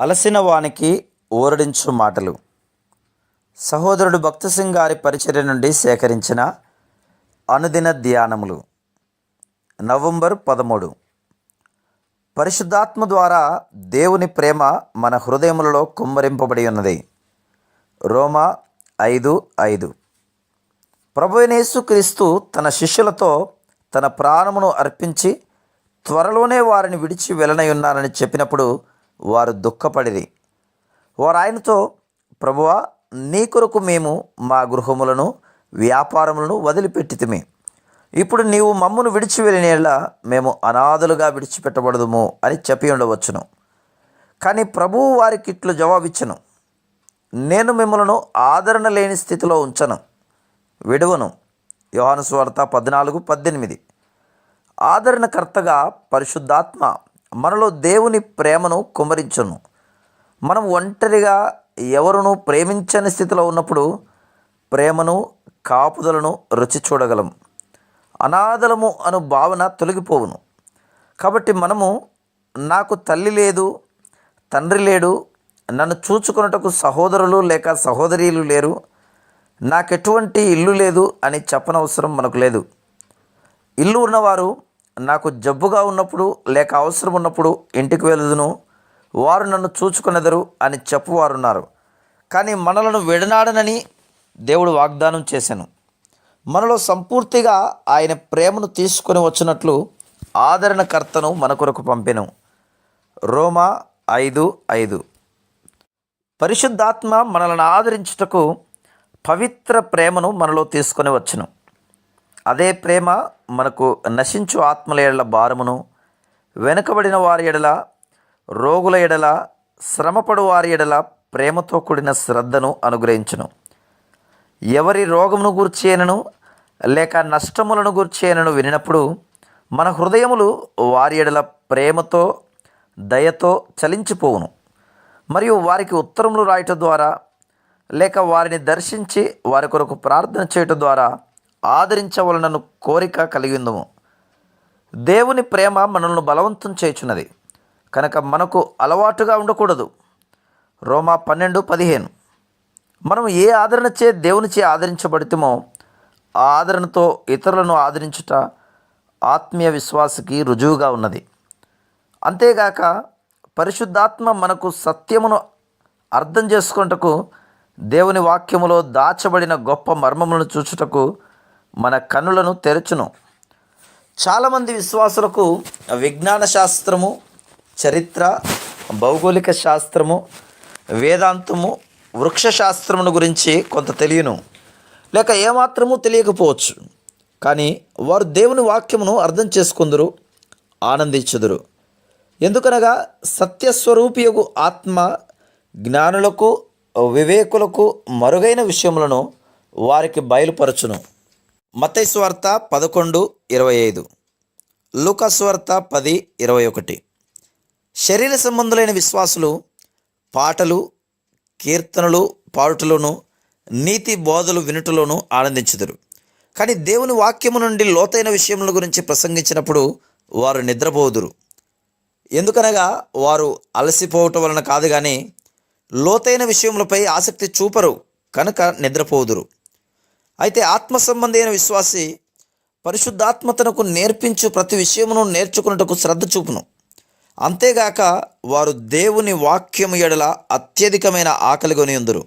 అలసిన వానికి ఊరడించు మాటలు. సహోదరుడు భక్త సింగ్ గారి పరిచర్య నుండి సేకరించిన అనుదిన ధ్యానములు. నవంబర్ పదమూడు. పరిశుద్ధాత్మ ద్వారా దేవుని ప్రేమ మన హృదయములలో కుమ్మరింపబడి ఉన్నది. రోమా ఐదు ఐదు. ప్రభునేసుక్రీస్తు తన శిష్యులతో తన ప్రాణమును అర్పించి త్వరలోనే వారిని విడిచి వెళ్ళనయున్నానని చెప్పినప్పుడు వారు దుఃఖపడిరి. వారు ఆయనతో ప్రభువా నీ కొరకు మేము మా గృహములను వ్యాపారములను వదిలిపెట్టితిమి. ఇప్పుడు నీవు మమ్మను విడిచి వెళ్ళినేళ్ళ మేము అనాథలుగా విడిచిపెట్టబడదుము అని చెప్పి ఉండవచ్చును. కానీ ప్రభువు వారికి ఇట్లు జవాబిచ్చను. నేను మిమ్మలను ఆదరణ లేని స్థితిలో ఉంచను. విడువను. యోహాను స్వార్త పద్నాలుగు పద్దెనిమిది. ఆదరణకర్తగా పరిశుద్ధాత్మ మనలో దేవుని ప్రేమను కుమరించును మనం ఒంటరిగా ఎవరును ప్రేమించని స్థితిలో ఉన్నప్పుడు ప్రేమను కాపుదలను రుచి చూడగలం. అనాథలము అను భావన తొలగిపోవును. కాబట్టి మనము నాకు తల్లి లేదు తండ్రి లేడు నన్ను చూచుకొనుటకు సహోదరులు లేక సహోదరీలు లేరు నాకెటువంటి ఇల్లు లేదు అని చెప్పనవసరం మనకు లేదు. ఇల్లు ఉన్నవారు నాకు జబ్బుగా ఉన్నప్పుడు లేక అవసరం ఉన్నప్పుడు ఇంటికి వెళ్ళదును. వారు నన్ను చూచుకునేదరు అని చెప్పువారున్నారు. కానీ మనలను విడనాడనని దేవుడు వాగ్దానం చేశాను. మనలో సంపూర్తిగా ఆయన ప్రేమను తీసుకొని వచ్చినట్లు ఆదరణకర్తను మన కొరకు పంపెను. రోమా ఐదు ఐదు. పరిశుద్ధాత్మ మనల్ని ఆదరించుటకు పవిత్ర ప్రేమను మనలో తీసుకొని వచ్చును. అదే ప్రేమ మనకు నశించు ఆత్మల ఎడల భారమును వెనుకబడిన వారి ఎడల రోగుల ఎడల శ్రమపడు వారి ఎడల ప్రేమతో కూడిన శ్రద్ధను అనుగ్రహించును. ఎవరి రోగమును గూర్చేనను లేక నష్టములను గూర్చేనను వినినప్పుడు మన హృదయములు వారి ఎడల ప్రేమతో దయతో చలించిపోవును. మరియు వారికి ఉత్తరములు రాయటం ద్వారా లేక వారిని దర్శించి వారి కొరకు ప్రార్థన చేయటం ద్వారా ఆదరించవలనను కోరిక కలిగిందము. దేవుని ప్రేమ మనల్ని బలవంతం చేయుచున్నది కనుక మనకు అలవాటుగా ఉండకూడదు. రోమా పన్నెండు పదిహేను. మనం ఏ ఆదరణచే దేవునిచే ఆదరించబడితేమో ఆ ఆదరణతో ఇతరులను ఆదరించుట ఆత్మీయ విశ్వాసకి రుజువుగా ఉన్నది. అంతేగాక పరిశుద్ధాత్మ మనకు సత్యమును అర్థం చేసుకుంటకు దేవుని వాక్యములో దాచబడిన గొప్ప మర్మములను చూచుటకు మన కనులను తెరచును. చాలామంది విశ్వాసులకు విజ్ఞాన శాస్త్రము చరిత్ర భౌగోళిక శాస్త్రము వేదాంతము వృక్ష శాస్త్రమును గురించి కొంత తెలియను. లేక ఏమాత్రము తెలియకపోవచ్చు. కానీ వారు దేవుని వాక్యమును అర్థం చేసుకుందరు ఆనందించుదురు. ఎందుకనగా సత్యస్వరూపియగు ఆత్మ జ్ఞానులకు వివేకులకు మరుగైన విషయములను వారికి బయలుపరచును. మతైస్వార్త పదకొండు ఇరవై ఐదు. లూకాస్వార్త పది ఇరవై ఒకటి. శరీర సంబంధులైన విశ్వాసులు పాటలు కీర్తనలు పాడుటలోను నీతి బోధలు వినుటలోను ఆనందించుదురు. కానీ దేవుని వాక్యము నుండి లోతైన విషయముల గురించి ప్రసంగించినప్పుడు వారు నిద్రపోదురు. ఎందుకనగా వారు అలసిపోవటం వలన కాదు కానీ లోతైన విషయములపై ఆసక్తి చూపరు కనుక నిద్రపోదురు. అయితే ఆత్మ సంబంధైన విశ్వాసి పరిశుద్ధాత్మ తనకు నేర్పించు ప్రతి విషయమును నేర్చుకున్నటకు శ్రద్ధ చూపును. అంతేగాక వారు దేవుని వాక్యము ఎడల అత్యధికమైన ఆకలి కొని ఉందరు